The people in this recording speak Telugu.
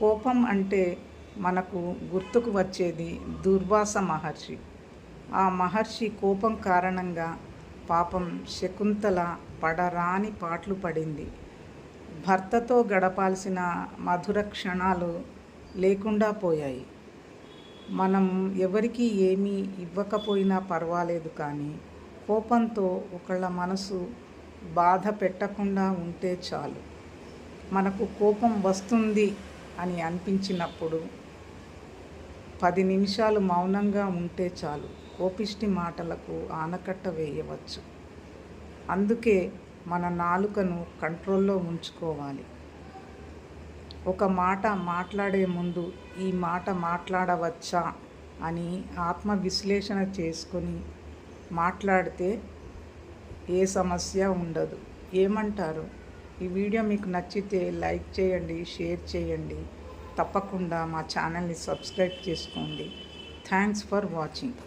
కోపం అంటే మనకు గుర్తుకు వచ్చేది దుర్వాస మహర్షి. ఆ మహర్షి కోపం కారణంగా పాపం శకుంతల పడరాని పాటలు పడింది. భర్తతో గడపాల్సిన మధుర క్షణాలు లేకుండా పోయాయి. మనం ఎవరికి ఏమీ ఇవ్వకపోయినా పర్వాలేదు కానీ కోపంతో ఒకళ్ళ మనసు బాధ పెట్టకుండా ఉంటే చాలు. మనకు కోపం వస్తుంది అని అనిపించినప్పుడు పది నిమిషాలు మౌనంగా ఉంటే చాలు. కోపిష్టి మాటలకు ఆనకట్ట వేయవచ్చు. అందుకే మన నాలుకను కంట్రోల్లో ఉంచుకోవాలి. ఒక మాట మాట్లాడే ముందు ఈ మాట మాట్లాడవచ్చా అని ఆత్మవిశ్లేషణ చేసుకొని మాట్లాడితే ఏ సమస్య ఉండదు. ఏమంటారు? ఈ వీడియో మీకు నచ్చితే లైక్ చేయండి షేర్ చేయండి. తప్పకుండా మా ఛానల్ని సబ్స్క్రైబ్ చేసుకోండి. Thanks for watching.